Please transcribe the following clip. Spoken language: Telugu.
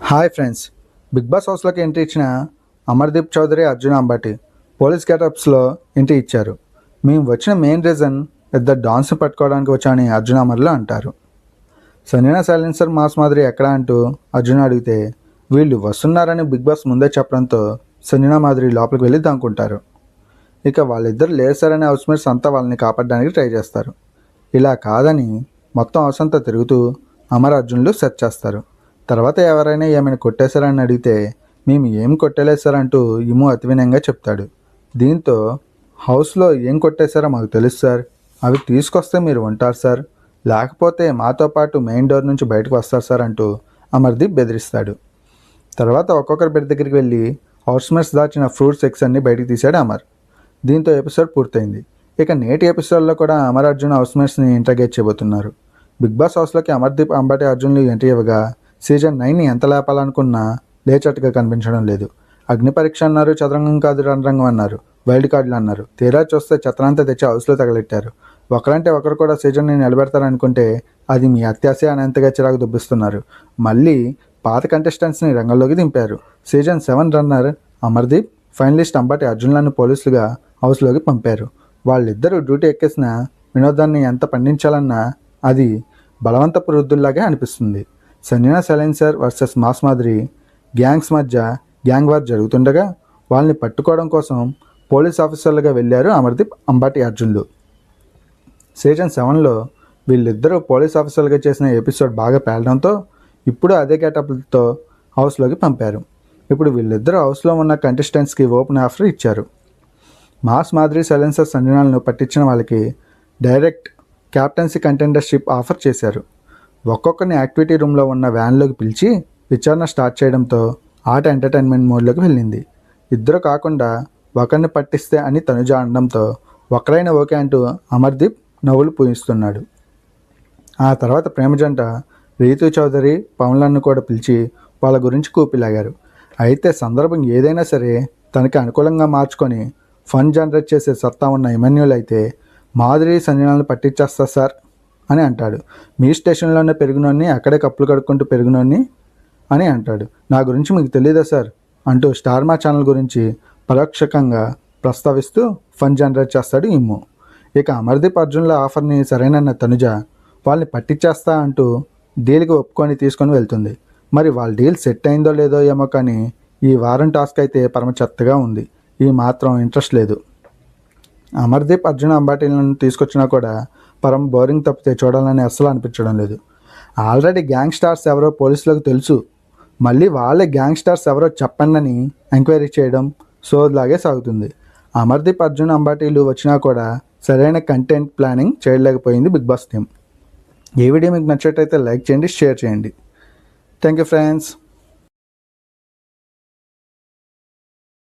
Hi friends. బిగ్ బాస్ హౌస్లోకి ఎంట్రీ ఇచ్చిన అమర్దీప్ చౌదరి అర్జున్ అంబటి పోలీస్ గెటప్స్లో ఎంట్రీ ఇచ్చారు. మేము వచ్చిన మెయిన్ రీజన్ పెద్ద డాన్స్ పట్టుకోవడానికి వచ్చామని అర్జున్ అమర్లు అంటారు. సనీనా సైలెన్సర్ మాస్ మాదిరి ఎక్కడ అంటూ అర్జున్ అడిగితే వీళ్ళు వస్తున్నారని బిగ్ బాస్ ముందే చెప్పడంతో సనీనా మాదిరి లోపలికి వెళ్ళి దాక్కుంటారు ఇక వాళ్ళిద్దరు లేరు సార్ అనే హౌస్మేట్స్ అంతా వాళ్ళని కాపాడడానికి ట్రై చేస్తారు. ఇలా కాదని మొత్తం అవసంతా తిరుగుతూ అమర్ అర్జున్లు సెర్చ్ చేస్తారు. తర్వాత ఎవరైనా ఏమైనా కొట్టేశారని అడిగితే మేము ఏం కొట్టలేదు సార్ అంటూ ఇము అతివినంగా చెప్తాడు. దీంతో హౌస్లో ఏం కొట్టేశారో మాకు తెలుసు సార్. అవి తీసుకొస్తే మీరు ఉంటారు సార్. లేకపోతే మాతో పాటు మెయిన్ డోర్ నుంచి బయటకు వస్తారు సార్ అంటూ అమర్దీప్ బెదిరిస్తాడు. తర్వాత ఒక్కొక్కరి బెడ్ దగ్గరికి వెళ్ళి హౌస్మేట్స్ దాచిన ఫ్రూట్స్ సెక్స్ అన్ని బయటికి తీశాడు అమర్. దీంతో ఎపిసోడ్ పూర్తయింది. ఇక నేటి ఎపిసోడ్లో కూడా అమర్ అర్జున్ హౌస్మేట్స్ని ఇంటర్గేట్ చేయబోతున్నారు. బిగ్ బాస్ హౌస్లోకి అమర్దీప్ అంబటి అర్జున్లు ఎంట్రీ ఇవ్వగా సీజన్ నైన్ని ఎంత లేపాలనుకున్నా లేచట్టుగా కనిపించడం లేదు. అగ్ని పరీక్ష అన్నారు చదరంగం కాదు రణరంగం అన్నారు వైల్డ్ కార్డులు అన్నారు. తీరా చూస్తే చత్రాంతా తెచ్చి హౌస్లో తగలెట్టారు. ఒకరంటే ఒకరు కూడా సీజన్ని నిలబెడతారనుకుంటే అది మీ అత్యాశ అనేంతగా చిరాకు దుబ్బిస్తున్నారు. మళ్ళీ పాత కంటెస్టెంట్స్ని రంగంలోకి దింపారు. Season seven runner Amardeep finalist Ambati అర్జున్లను పోలీసులుగా హౌస్లోకి పంపారు. వాళ్ళిద్దరూ డ్యూటీ ఎక్కేసిన వినోదాన్ని ఎంత పండించాలన్నా అది బలవంతపు వృద్ధుల్లాగే అనిపిస్తుంది. సన్యనా సైలెన్సర్ వర్సెస్ మాస్ మాదిరి గ్యాంగ్స్ మధ్య గ్యాంగ్ వార్ జరుగుతుండగా వాళ్ళని పట్టుకోవడం కోసం పోలీస్ ఆఫీసర్లుగా వెళ్ళారు అమర్దీప్ అంబాటి అర్జున్లు. సీజన్ సెవెన్లో వీళ్ళిద్దరూ పోలీస్ ఆఫీసర్లుగా చేసిన ఎపిసోడ్ బాగా పేలడంతో ఇప్పుడు అదే గెటప్లతో హౌస్లోకి పంపారు. ఇప్పుడు వీళ్ళిద్దరూ హౌస్లో ఉన్న కంటెస్టెంట్స్కి ఓపెన్ ఆఫర్ ఇచ్చారు. మాస్ మాదిరి సైలెన్సర్ సంజనాలను పట్టించిన వాళ్ళకి డైరెక్ట్ క్యాప్టెన్సీ కంటెండర్షిప్ ఆఫర్ చేశారు. ఒక్కొక్కరిని యాక్టివిటీ రూమ్లో ఉన్న వ్యాన్లోకి పిలిచి విచారణ స్టార్ట్ చేయడంతో ఆట ఎంటర్టైన్మెంట్ మోడ్లోకి వెళ్ళింది. ఇద్దరు కాకుండా ఒకరిని పట్టిస్తే అని తనుజ అనడంతో ఒకరైన ఓకే అంటూ అమర్దీప్ నవ్వులు పూయిస్తున్నాడు. ఆ తర్వాత ప్రేమ జంట రీతు చౌదరి పవన్లను కూడా పిలిచి వాళ్ళ గురించి కూపిలాగారు. అయితే సందర్భం ఏదైనా సరే తనకి అనుకూలంగా మార్చుకొని ఫండ్ జనరేట్ చేసే సత్తా ఉన్న ఎమన్యుల్ అయితే మాదిరి సంజనాలను పట్టించేస్తా సార్. అని అంటాడు. మీ స్టేషన్లోనే పెరిగినోన్ని అక్కడే కప్పులు కడుక్కుంటూ పెరిగినోన్ని అని అంటాడు. నా గురించి మీకు తెలియదా సార్? అంటూ స్టార్ మా ఛానల్ గురించి పరోక్షకంగా ప్రస్తావిస్తూ ఫన్ జనరేట్ చేస్తాడు ఇమ్ము. ఇక అమర్దీప్ అర్జున్ల ఆఫర్ని సరైనన్న తనుజ వాళ్ళని పట్టించేస్తా అంటూ డీల్కి ఒప్పుకొని తీసుకొని వెళ్తుంది. మరి వాళ్ళ డీల్ సెట్ అయిందో లేదో ఏమో కానీ ఈ వారం టాస్క్ అయితే పరమ చెత్తగా ఉంది. ఈ మాత్రం ఇంట్రెస్ట్ లేదు. అమర్దీప్ అర్జున్ అంబాటీలను తీసుకొచ్చినా కూడా పరం బోరింగ్ తప్పితే చూడాలని అస్సలు అనిపించడం లేదు. ఆల్రెడీ గ్యాంగ్ స్టార్స్ ఎవరో పోలీసులకు తెలుసు. మళ్ళీ వాళ్ళే గ్యాంగ్ స్టార్స్ ఎవరో చెప్పండి ఎంక్వైరీ చేయడం సోలాగే సాగుతుంది. అమర్దీప్ అర్జున్ అంబాటీలు వచ్చినా కూడా సరైన కంటెంట్ ప్లానింగ్ చేయలేకపోయింది బిగ్ బాస్ టీం. ఈ వీడియో మీకు నచ్చినట్టయితే లైక్ చేయండి షేర్ చేయండి. Thank you friends.